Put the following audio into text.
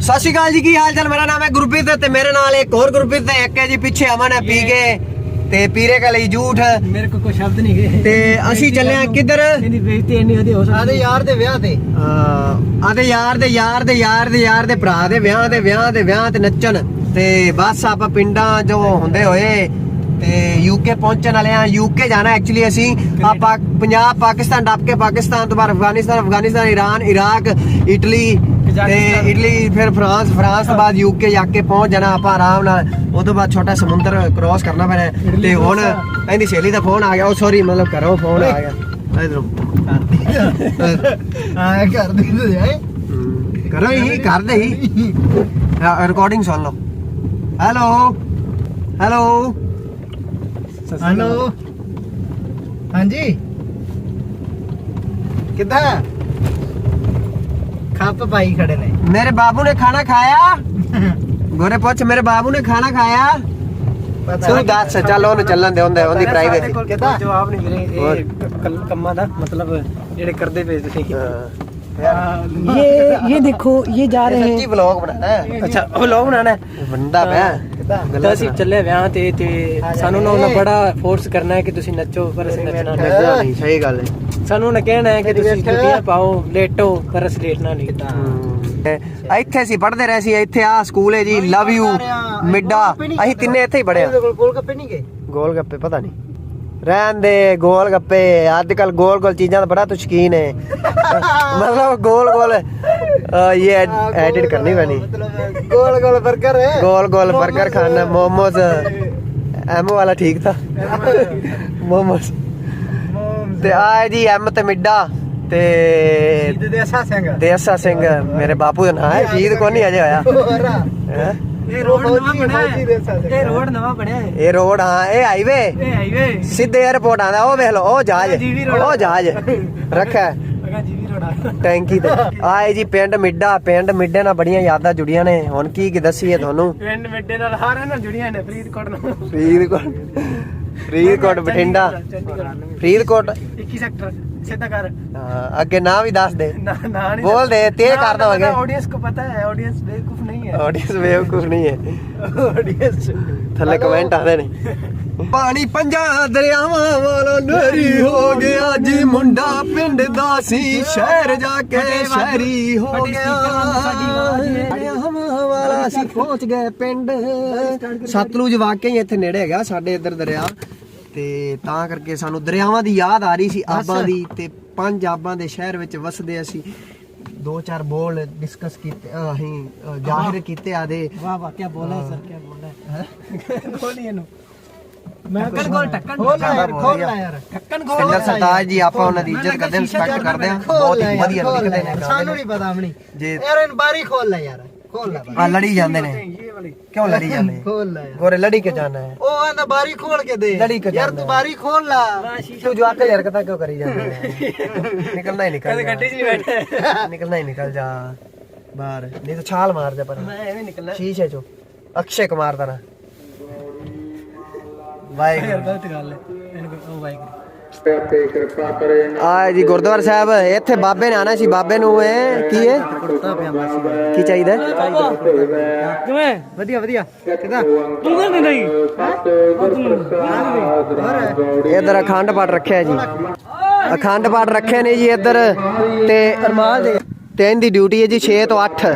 ਸਤਿ ਸ਼੍ਰੀ ਅਕਾਲ ਜੀ ਕੀ ਹਾਲ ਚਾਲ? ਮੇਰਾ ਨਾਮ ਹੈ ਗੁਰਪ੍ਰੀਤ ਤੇ ਮੇਰੇ ਨਾਲ ਇੱਕ ਹੋਰ ਗੁਰਪ੍ਰੀਤ ਤੇ ਇੱਕ ਹੈ ਜੀ ਪਿੱਛੇ ਅਮਨ ਹੈ ਪੀ ਕੇ। ਤੇ ਪੀਰੇ ਕਾ ਲਈ ਝੂਠ। ਮੇਰੇ ਕੋਲ ਕੋਈ ਸ਼ਬਦ ਨਹੀਂ ਗਏ ਤੇ ਅਸੀਂ ਚੱਲੇ ਆ ਕਿੱਧਰ? ਇਹਦੀ ਬੇਇੱਜ਼ਤੀ ਇੰਨੀ ਉਹਦੀ ਹੋ ਸਕਦੀ ਆਦੇ ਯਾਰ ਦੇ ਵਿਆਹ ਤੇ। ਆਦੇ ਯਾਰ ਦੇ ਯਾਰ ਦੇ ਯਾਰ ਦੇ ਯਾਰ ਦੇ ਭਰਾ ਦੇ ਵਿਆਹ ਦੇ ਵਿਆਹ ਦੇ ਵਿਆਹ ਤੇ ਨੱਚਣ। ਤੇ ਬਸ ਆਪਾਂ ਪਿੰਡਾਂ ਜੋ ਹੁੰਦੇ ਹੋਏ ਤੇ ਯੂਕੇ ਪਹੁੰਚਣ ਵਾਲੇ ਆ ਯੂਕੇ ਜਾਣਾ ਐਕਚੁਅਲੀ ਅਸੀਂ। ਆਪਾਂ ਪੰਜਾਬ ਪਾਕਿਸਤਾਨ ਡੱਪ ਕੇ ਪਾਕਿਸਤਾਨ ਤੋਂ ਬਾਅਦ Afghanistan Afghanistan Iran Iraq Italy ਤੇ। ਇਟਲੀ ਫਿਰ ਫਰਾਂਸ ਫਰਾਂਸ ਤੋਂ ਬਾਅਦ ਯੂਕੇ ਜਾ ਕੇ ਪਹੁੰਚ ਜਾਣਾ ਆਪਾਂ ਆਰਾਮ ਨਾਲ ਉਹ ਤੋਂ ਬਾਅਦ ਛੋਟਾ ਸਮੁੰਦਰ ਕ੍ਰਾਸ ਕਰਨਾ ਪੈਣਾ ਤੇ ਹੁਣ। ਇਹਦੀ ਸਹੇਲੀ ਦਾ ਫੋਨ ਆ ਗਿਆ ਉਹ ਸੌਰੀ ਮਤਲਬ ਘਰੋਂ ਫੋਨ ਆ ਗਿਆ। ਇਧਰੋਂ। ਆਇਆ ਕਰ ਦੇ ਤੇ ਜਾਏ ਕਰੋ ਹੀ ਕਰਦੇ ਹੀ। ਰਿਕਾਰਡਿੰਗ ਸੁਣ ਲਓ। ਹੈਲੋ ਹੈਲੋ ਹਲੋ ਹਾਂਜੀ। ਕਿੱਦਾਂ? ਖੱਪ ਪਾਈ ਖੜੇ ਨੇ ਮੇਰੇ ਬਾਬੂ ਨੇ ਖਾਣਾ ਖਾਇਆ ਗੋਰੇ ਪੁੱਛ ਮੇਰੇ ਬਾਬੂ ਨੇ ਖਾਣਾ ਖਾਇਆ ਤੂੰ ਦੱਸ ਚੱਲ ਉਹਨੂੰ ਚੱਲਣ ਦੇ ਹੁੰਦੇ ਉਹਦੀ ਪ੍ਰਾਈਵੇਸੀ ਕਿੱਦਾਂ? ਜਵਾਬ ਨਹੀਂ ਵੀਰੇ ਹੋਰ? ਇਹ ਕੱਲ- ਕੰਮਾਂ ਦਾ ਮਤਲਬ ਜਿਹੜੇ ਕਰਦੇ ਪਏ ਤੁਸੀਂ ये ये देखो ये जा ਸੱਚੀ ਵਲੌਗ ਬਣਾਣਾ ਹੈ ਅੱਛਾ ਉਹ ਲੋਗ ਬਣਾਣਾ ਬੰਦਾ ਪਿਆ ਕਿੱਦਾਂ ਤਾਂ ਅਸੀਂ ਚੱਲੇ ਵਿਆਹ ਤੇ ਤੇ ਸਾਨੂੰ ਨਾ ਉਹਨਾਂ ਬੜਾ ਫੋਰਸ ਕਰਨਾ ਹੈ ਕਿ ਤੁਸੀਂ ਨੱਚੋ ਪਰ ਅਸੀਂ ਨੱਚਣਾ ਨਹੀਂ। ਨੱਚਣਾ ਨਹੀਂ ਸਹੀ ਗੱਲ ਹੈ। ਸਾਨੂੰ ਉਹਨਾਂ ਕਹਿਣਾ ਹੈ ਕਿ ਤੁਸੀਂ। ਜੁੱਤੀਆਂ ਪਾਓ ਲੇਟੋ ਪਰ ਅਸੀਂ ਲੇਟਣਾ ਨਹੀਂ। ਤੇ ਇੱਥੇ ਅਸੀਂ ਪੜ੍ਹਦੇ ਰਹੇ ਸੀ ਇੱਥੇ ਆ ਸਕੂਲ ਹੈ ਜੀ ਲਵ ਯੂ ਮਿੱਡਾ। ਅਸੀਂ ਤਿੰਨੇ ਇੱਥੇ ਹੀ ਪੜ੍ਹੇ ਗੋਲ ਗੱਪੇ ਨਹੀਂ ਗਏ। ਗੋਲ ਗੱਪੇ ਪਤਾ ਨਹੀਂ। ਰਹਿਣ ਦੇ ਗੋਲ ਗੱਪੇ ਅੱਜ ਕੱਲ ਗੋਲ ਗੋਲ ਚੀਜ਼ਾਂ ਦਾ ਬੜਾ ਤੂੰ ਸ਼ਕੀਨ ਹੈ ਮਤਲਬ ਗੋਲ ਗੋਲ ਇਹ ਐਡਿਟ ਕਰਨੀ ਪੈਣੀ। ਗੋਲ ਗੋਲ 버ਗਰ ਗੋਲ ਗੋਲ 버ਗਰ ਖਾਣਾ ਮੋਮੋਸ। ਐਮ ਵਾਲਾ ਠੀਕ ਥਾ ਮੋਮੋਸ। ਤੇ ਆ ਹੈ ਜੀ ਐਮ ਤੇ ਮਿੱਡਾ ਤੇ ਇਹਦੇ ਦੇ ਅਸਾ ਸਿੰਘ। ਦੇਸਾ ਸਿੰਘ ਮੇਰੇ ਬਾਪੂ ਦਾ ਨਾਂ ਹੈ। ਸ਼ਹੀਦ ਕੋ ਨਹੀਂ ਅਜੇ ਹੋਇਆ? ਹੈਂ? ਇਹ ਰੋਡ ਨਵਾਂ ਬਣਿਆ ਹੈ ਇਹ ਰੋਡ ਨਵਾਂ ਬਣਿਆ ਹੈ ਇਹ ਰੋਡ ਹਾਂ ਇਹ ਹਾਈਵੇ ਇਹ ਹਾਈਵੇ ਸਿੱਧੇ 에어ਪੋਰਟ ਆਂਦਾ ਉਹ ਵੇਖ ਲਓ ਉਹ ਜਹਾਜ਼। ਜੀਵੀ road। ਉਹ ਜਹਾਜ਼। ਰੱਖਿਆ। ਹੈ। ਅਗਾ ਜੀਵੀ ਰੋਡ ਆ। ਟੈਂਕੀ ਤੇ। ਆਏ ਜੀ ਪਿੰਡ ਮਿੱਡਾ ਪਿੰਡ ਮਿੱਡੇ ਨਾਲ ਬੜੀਆਂ ਯਾਦਾਂ ਜੁੜੀਆਂ ਨੇ। ਹੁਣ ਕੀ ਕੀ ਦੱਸੀਏ ਤੁਹਾਨੂੰ? ਪਿੰਡ ਮਿੱਡੇ ਨਾਲ ਹਾਰੇ ਨਾਲ ਜੁੜੀਆਂ ਨੇ ਫਰੀਦਕੋਟ ਨਾਲ ਫਰੀਦਕੋਟ। ਫਰੀਦਕੋਟ ਬਠਿੰਡਾ। ਚੰਡੀਗੜ੍ਹ। ਫਰੀਦਕੋਟ। 21 ਸੈਕਟਰ ਅੱਗੇ ਨਾਂ ਵੀ ਦੱਸ ਦੇ। ਬੋਲ ਦੇ ਤੇ ਕਰ ਦਵਾਂਗੇ। ਆਡੀਅנס ਕੋ ਪਤਾ ਹੈ ਆਡੀਅנס ਬੇਵਕੂਫ ਨਹੀਂ ਹੈ। ਆਡੀਅנס ਬੇਵਕੂਫ ਨਹੀਂ ਹੈ। ਆਡੀਅנס ਥੱਲੇ ਕਮੈਂਟ ਆਦੇ ਨੇ। ਪਾਣੀ ਪੰਜਾਂ ਦਰਿਆਵਾਂ ਵਾਲੋਂ ਨਰੀ ਹੋ ਗਿਆ ਜੀ ਮੁੰਡਾ ਪਿੰਡ ਦਾ ਸੀ ਸ਼ਹਿਰ ਜਾ ਕੇ ਸ਼ਹਿਰੀ ਹੋ ਗਿਆ। ਵਾਲਾ ਅਸੀਂ ਪਹੁੰਚ ਗਏ ਪਿੰਡ। ਸਤਲੁਜ ਵਾਕਿਆ ਹੀ ਇੱਥੇ ਨੇੜੇ ਹੈਗਾ ਸਾਡੇ ਇੱਧਰ ਦਰਿਆ। ਤੇ ਤਾਂ ਕਰਕੇ ਸਾਨੂੰ ਦਰਿਆਵਾਂ ਦੀ ਯਾਦ ਆ ਰਹੀ ਸੀ ਆਬਾਂ ਦੀ ਤੇ ਪੰਜ ਆਬਾਂ ਦੇ ਸ਼ਹਿਰ ਵਿੱਚ ਵਸਦੇ ਅਸੀਂ। ਦੋ ਚਾਰ ਬੋਲ ਡਿਸਕਸ ਕੀਤੇ ਅਸੀਂ ਜ਼ਾਹਿਰ ਕੀਤੇ ਆਦੇ। ਵਾਹ ਵਾਹ ਕੀ ਬੋਲਾ ਸਰ ਕੀ ਬੋਲਾ ਖੋਲੀ ਇਹਨੂੰ। ਮੈਂ ਟੱਕਣ ਗੋਲ ਟੱਕਣ ਖੋਲਣਾ ਯਾਰ ਜੀ ਆਪਾਂ ਉਹਨਾਂ ਦੀ ਇੱਜ਼ਤ ਕਰਦੇ ਹਾਂ ਬਹੁਤ ਵਧੀਆ ਲਿਖਦੇ ਨੇ ਸਾਨੂੰ ਨਹੀਂ ਪਤਾ ਆਪਣੀ। ਯਾਰ ਇਹਨਾਂ ਬਾਰੀ ਖੋਲ ਲੈ ਯਾਰ। ਖੋਲ ਲੈ ਆ ਲੜੀ ਜਾਂਦੇ ਨੇ। ਕਿਉਂ ਲੜੀ ਜਾਂਦੇ ਨੇ? ਖੋਲ ਲੈ। ਗੋਰੇ ਲੜੀ ਕੇ ਜਾਣਾ ਹੈ। ਉਹ ਆਂਦਾ ਬਾਰੀ ਖੋਲ ਕੇ ਦੇ। ਲੜੀ ਕਿਉਂ ਯਾਰ ਤੂੰ ਬਾਰੀ ਖੋਲ ਲਾ। ਤੂੰ ਜੋ ਆਕਲ ਯਾਰ ਕਿਉਂ ਕਰੀ ਜਾਂਦਾ ਨਿਕਲਣਾ ਹੀ ਨਿਕਲ ਜਾ। ਨਹੀਂ ਬੈਠੇ। ਨਿਕਲਣਾ ਹੀ ਨਿਕਲ ਜਾ। ਬਾਹਰ। ਨਹੀਂ ਤਾਂ ਛਾਲ ਮਾਰ ਜਾ ਪਰ ਮੈਂ ਐਵੇਂ ਨਿਕਲਣਾ। ਸ਼ੀਸ਼ੇ ਚੋਂ। ਅਕਸ਼ੇ ਕੁਮਾਰ ਦਾ ਨਾ। ਵਾਹਿਗੁਰੂ। ਗਲਤ ਗੱਲ ਹੈ। ਇਹਨੂੰ ਉਹ ਵਾਹਿਗੁਰੂ। ਆ ਜੀ ਗੁਰਦੁਆਰਾ ਸਾਹਿਬ ਇੱਥੇ ਬਾਬੇ ਨੇ ਆਣਾ ਸੀ ਬਾਬੇ ਨੂੰ ਇਹ ਕੀ ਹੈ? ਕੁੜਤਾ ਕੀ ਚਾਹੀਦਾ? ਕਿਵੇਂ? ਵਧੀਆ ਵਧੀਆ। ਕਿਦਾਂ? ਤੂੰ ਕਹਿੰਦੇ ਨਹੀਂ ਇੱਧਰ ਅਖੰਡ ਪਾਠ ਰੱਖਿਆ ਜੀ। ਅਖੰਡ ਪਾਠ ਰੱਖੇ ਨੇ ਜੀ ਇੱਧਰ ਤੇ ਅਰਮਾਨ ਦੇ। ਤੇ ਇਹਦੀ ਡਿਊਟੀ ਹੈ ਜੀ 6 ਤੋਂ 8